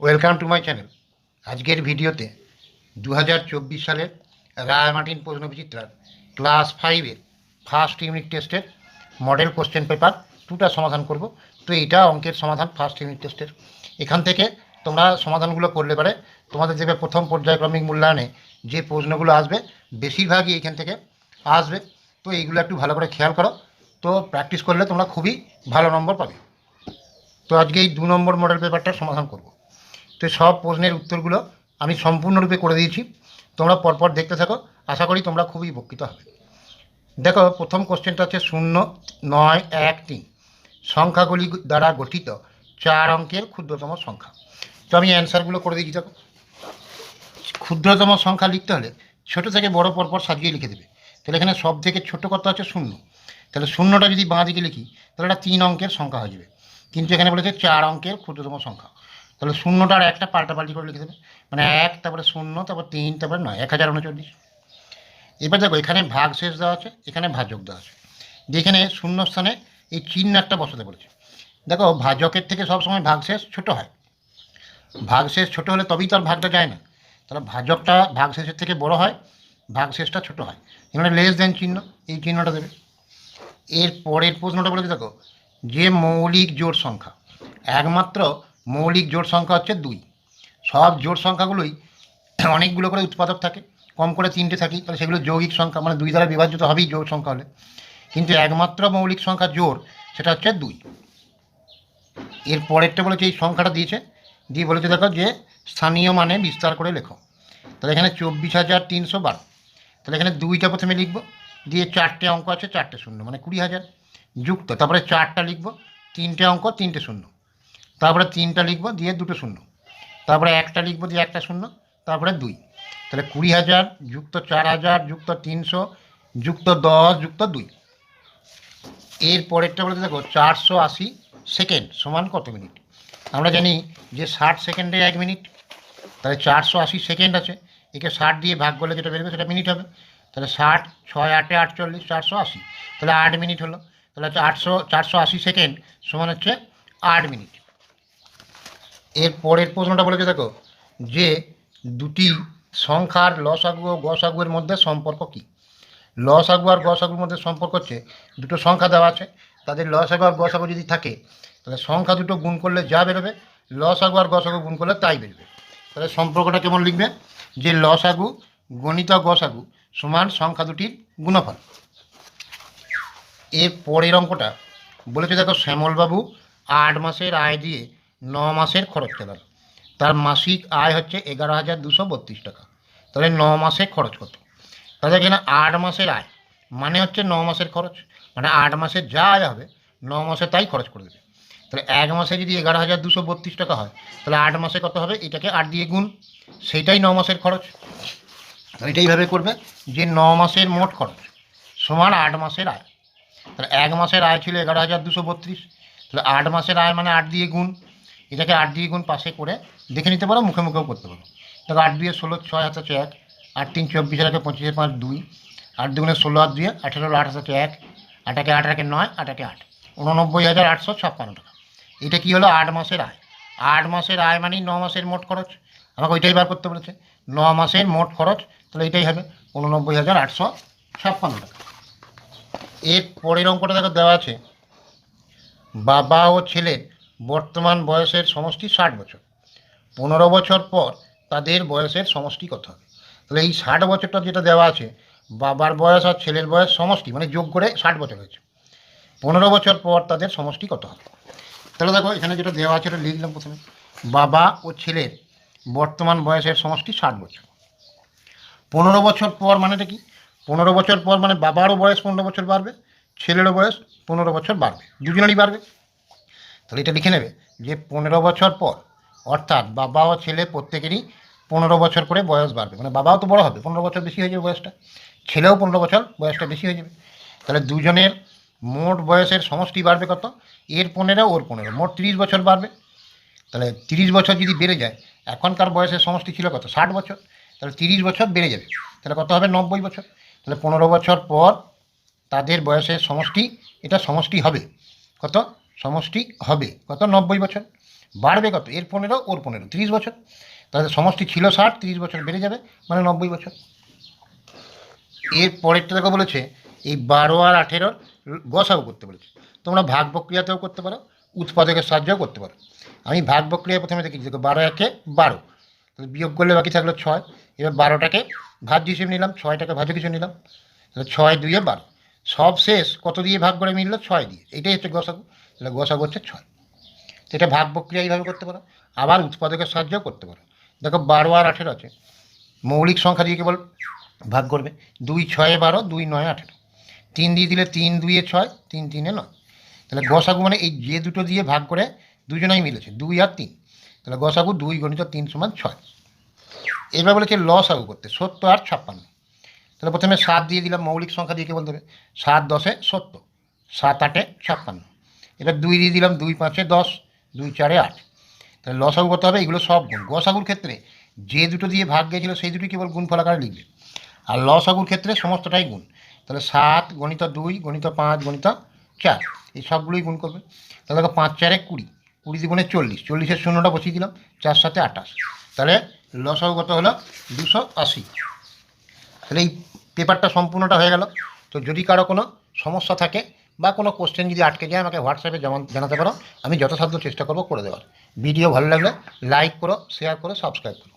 Welcome to my channel আজকের ভিডিওতে দু হাজার চব্বিশ সালের রায়মার্টিন প্রশ্নবিচিত্রার ক্লাস ফাইভের first unit test model question paper টুটা সমাধান করব। তো এইটা অঙ্কের সমাধান ফার্স্ট ইউনিট টেস্টের এখান থেকে তোমরা সমাধানগুলো করলে পারে। তোমাদের দেখবে প্রথম পর্যায়ক্রমিক মূল্যায়নে যে প্রশ্নগুলো আসবে, বেশিরভাগই এখান থেকে আসবে। তো এইগুলো একটু ভালো করে খেয়াল করো। তো প্র্যাকটিস করলে তোমরা খুবই ভালো নম্বর পাবে। তো আজকে এই দু নম্বর মডেল পেপারটার সমাধান করব। তো সব প্রশ্নের উত্তরগুলো আমি সম্পূর্ণরূপে করে দিয়েছি। তোমরা পরপর দেখতে থাকো। আশা করি তোমরা খুবই উপকৃত হবে। দেখো, প্রথম কোশ্চেনটা হচ্ছে শূন্য, নয়, এক, তিন। সংখ্যাগুলি দ্বারা গঠিত চার অঙ্কের ক্ষুদ্রতম সংখ্যা। তো আমি অ্যান্সারগুলো করে দিয়েছি, দেখো। ক্ষুদ্রতম সংখ্যা লিখতে হলে ছোট থেকে বড় পরপর সাজিয়ে লিখে দেবে। তাহলে এখানে সব থেকে ছোট কত হচ্ছে শূন্য। তাহলে শূন্যটা যদি বাঁ দিকে লিখি, তাহলে এটা তিন অঙ্কের সংখ্যা হয়ে যাবে। কিন্তু এখানে বলেছে চার অঙ্কের ক্ষুদ্রতম সংখ্যা। তাহলে শূন্যটা আর একটা পাল্টাপাল্টি করে লিখে দেবে। মানে এক, তারপরে শূন্য, তারপর তিন, তারপরে নয়, এক হাজার উনচল্লিশ। এবার দেখো, এখানে ভাগ শেষ দেওয়া আছে, এখানে ভাজক দেওয়া আছে। যেখানে শূন্য স্থানে এই চিহ্ন একটা বসাতে বলেছে। দেখো, ভাজকের থেকে সবসময় ভাগ শেষ ছোটো হয়। ভাগ শেষ ছোটো হলে তবেই তার ভাগটা যায় না। তাহলে ভাজকটা ভাগ শেষের থেকে বড় হয়, ভাগ শেষটা ছোটো হয়। এখানে লেস দেন চিহ্ন, এই চিহ্নটা দেবে। এর পরের প্রশ্নটা বলেছে দেখো, যে মৌলিক জোর সংখ্যা, একমাত্র মৌলিক জোড় সংখ্যা হচ্ছে দুই। সব জোড় সংখ্যাগুলোই অনেকগুলো করে উৎপাদক থাকে, কম করে তিনটে থাকি, তাহলে সেগুলো যৌগিক সংখ্যা মানে দুই দ্বারা বিভাজ্য তো হবেই জোড় সংখ্যা হলে। কিন্তু একমাত্র মৌলিক সংখ্যা জোড় সেটা হচ্ছে দুই। এর পরেরটা বলেছে, এই সংখ্যাটা দিয়েছে, দিয়ে বলেছে, দেখো যে স্থানীয় মানে বিস্তার করে লেখো। তাহলে এখানে চব্বিশ হাজার তিনশো বারো। তাহলে এখানে দুইটা প্রথমে লিখব, দিয়ে চারটে অঙ্ক আছে, চারটে শূন্য মানে কুড়ি হাজার। যুক্ত, তারপরে চারটা লিখব, তিনটে অঙ্ক, তিনটে শূন্য। তারপরে তিনটা লিখব, দিয়ে দুটো শূন্য। তারপরে একটা লিখব, দিয়ে একটা শূন্য, তারপরে দুই। তাহলে কুড়ি হাজার যুক্ত চার হাজার যুক্ত তিনশো যুক্ত দশ যুক্ত দুই। এর পরেরটা বলতে দেখো, চারশো আশি সেকেন্ড সমান কত মিনিট? আমরা জানি যে ষাট সেকেন্ডে এক মিনিট। তাহলে চারশো আশি সেকেন্ড আছে। একে ষাট দিয়ে ভাগ করলে যেটা বেরোবে সেটা মিনিট হবে। তাহলে ষাট, ছয়, আটে আটচল্লিশ, চারশো আশি। তাহলে আট মিনিট হলো। তাহলে হচ্ছে আটশো চারশো আশি সেকেন্ড সমান হচ্ছে আট মিনিট। এর পরের প্রশ্নটা বলেছে দেখো, যে দুটি সংখ্যার লসাগু ও গসাগুয়ের মধ্যে সম্পর্ক কী? লসাগু আর গসাগুর মধ্যে সম্পর্ক হচ্ছে দুটো সংখ্যা দেওয়া আছে, তাদের লসাগু আর গসাগু যদি থাকে, তাহলে সংখ্যা দুটো গুণ করলে যা বেরোবে লসাগু আর গসাগু গুণ করলে তাই বেরোবে। তাহলে সম্পর্কটা কেমন লিখবে? যে লসাগু গণিত গসাগু সমান সংখ্যা দুটির গুণফল। এর পরের অঙ্কটা বলেছে দেখো শ্যামলবাবু আট মাসের আয় দিয়ে ন মাসের খরচ চালান তার মাসিক আয় হচ্ছে এগারো হাজার দুশো বত্রিশ টাকা। তাহলে ন মাসে খরচ কত? তাহলে এখানে আট মাসের আয় মানে হচ্ছে ন মাসের খরচ। মানে আট মাসের যা আয় হবে, ন মাসে তাই খরচ করে দেবে। তাহলে এক মাসে যদি এগারো হাজার দুশো বত্রিশ টাকা হয়, তাহলে আট মাসে কত হবে? এটাকে আট দিয়ে গুণ, সেইটাই ন মাসের খরচ। এটা এইভাবে করবে যে ন মাসের মোট খরচ সমান আট মাসের আয়। তাহলে এক মাসের আয় ছিল এগারো হাজার দুশো বত্রিশ, তাহলে আট মাসের আয় মানে আট দিয়ে গুণ এটাকে আট দিয়ে গুণ পাশে করে দেখে নিতে পারো, মুখে মুখেও করতে পারো। দেখো আট দিয়ে ষোলো, ছয় হাতে হচ্ছে এক, আট তিন চব্বিশ হাজার পঁচিশে পাঁচ দুই, আট দুগুণে ষোলো হাত দুয়ে আঠেরো আট হাতে এক আটাকে আট আটাকে নয় আটাকে আট, উননব্বই হাজার আটশো ছাপ্পান্ন টাকা। এটা কি হলো? আট মাসের আয়। আট মাসের আয় মানেই ন মাসের মোট খরচ। আমাকে ওইটাই বার করতে বলেছে। ন মাসের মোট খরচ, তাহলে এটাই হবে উননব্বই হাজার আটশো ছাপ্পান্ন টাকা। এর পরের অঙ্কটা দেখো দেওয়া আছে। বাবা ও ছেলের বর্তমান বয়সের সমষ্টি ষাট বছর। পনেরো বছর পর তাদের বয়সের সমষ্টি কত হবে তাহলে এই ষাট বছরটা যেটা দেওয়া আছে, বাবার বয়স আর ছেলের বয়স সমষ্টি মানে যোগ করে ষাট বছর হয়েছে। পনেরো বছর পর তাদের সমষ্টি কত হবে? তাহলে দেখো, এখানে যেটা দেওয়া আছে এটা লিখলাম প্রথমে। বাবা ও ছেলের বর্তমান বয়সের সমষ্টি ষাট বছর। পনেরো বছর পর মানেটা কি? পনেরো বছর পর মানে বাবারও বয়স পনেরো বছর বাড়বে, ছেলেরও বয়স পনেরো বছর বাড়বে। দুজনেরই বাড়বে। তাহলে এটা লিখে নেবে যে পনেরো বছর পর, অর্থাৎ বাবা ও ছেলে প্রত্যেকেরই পনেরো বছর করে বয়স বাড়বে। মানে বাবাও তো বড় হবে, পনেরো বছর বেশি হয়ে যাবে বয়সটা। ছেলেও পনেরো বছর বয়সটা বেশি হয়ে যাবে। তাহলে দুজনের মোট বয়সের সমষ্টি বাড়বে কত? এর পনেরো, ওর পনেরো। মোট তিরিশ বছর বাড়বে। তাহলে তিরিশ বছর যদি বেড়ে যায়, এখনকার বয়সের সমষ্টি ছিল কত? ষাট বছর। তাহলে তিরিশ বছর বেড়ে যাবে। তাহলে কত হবে? নব্বই বছর। তাহলে পনেরো বছর পর তাদের বয়সের সমষ্টি, এটা সমষ্টি হবে। কত? সমষ্টি হবে। কত? নব্বই বছর। বাড়বে কত? এর পনেরো, ওর পনেরো। তিরিশ বছর। তাহলে সমষ্টি ছিল ষাট, তিরিশ বছর বেড়ে যাবে মানে নব্বই বছর। এর পরেরটা দেখো বলেছে, এই বারো আর আঠেরোর গসাও করতে বলেছে। তোমরা ভাগ প্রক্রিয়াতেও করতে পারো, উৎপাদকের সাহায্যও করতে পারো। আমি ভাগ প্রক্রিয়া প্রথমে দেখেছি, দেখো বারো একে বারো। তাহলে বিয়োগ করলে বাকি থাকল ছয়। এবার বারোটাকে ভাজ্য হিসেবে নিলাম, ছয়টাকে ভাজক হিসেবে নিলাম। তাহলে ছয় দুইয়ে বারো। সব শেষ কত দিয়ে ভাগ করে মিললো? ছয় দিয়ে। এটাই হচ্ছে গসাগু। তাহলে গসাগু হচ্ছে ছয়। এটা ভাগ প্রক্রিয়া এইভাবে করতে পারো। আবার উৎপাদকের সাহায্যও করতে পারো। দেখো বারো আর আঠেরো আছে। মৌলিক সংখ্যা দিয়ে কেবল ভাগ করবে। দুই ছয়ে বারো, দুই নয় আঠেরো। তিন দিয়ে দিলে তিন, দুইয়ে ছয়, তিন তিনে নয়। তাহলে গসাগু মানে এই যে দুটো দিয়ে ভাগ করে দুজনেই মিলেছে, দুই আর তিন। তাহলে গসাগু দুই গণিত তিন সমান ছয়। এবার বলেছে লসাগু করতে সত্তর আর ছাপ্পান্ন। তাহলে প্রথমে সাত দিয়ে দিলাম, মৌলিক সংখ্যা দিয়ে কেবল হবে সাত দশে সত্তর, সাত আটে ছাপ্পান্ন। এবার দুই দিয়ে দিলাম দুই পাঁচে দশ, দুই চারে আট। তাহলে লসাগু করতে হবে, এগুলো সব গুণ। গসাগুর ক্ষেত্রে যে দুটো দিয়ে ভাগ গিয়েছিল, সেই দুটি কেবল গুণ ফলাকারে লিখবে। আর লসাগুর ক্ষেত্রে সমস্তটাই গুণ। তাহলে সাত গণিত দুই, গণিত পাঁচ, গণিত চার, এই সবগুলোই গুণ করবে। তাহলে দেখো পাঁচ চারে কুড়ি কুড়ি দ্বিগুণে চল্লিশ, চল্লিশের শূন্যটা বসিয়ে দিলাম, চার সাথে আঠাশ। তাহলে লসাগু কত হলো দুশো আশি। তাহলে এই পেপারটা সম্পূর্ণটা হয়ে গেল। তো যদি কারও কোনো সমস্যা থাকে বা কোনো কোশ্চেন যদি আটকে যায়, আমাকে হোয়াটসঅ্যাপে জানাতে পারো, আমি যথাসাধ্য চেষ্টা করব করে দেওয়ার। ভিডিও ভালো লাগলে লাইক করো শেয়ার করো সাবস্ক্রাইব করো।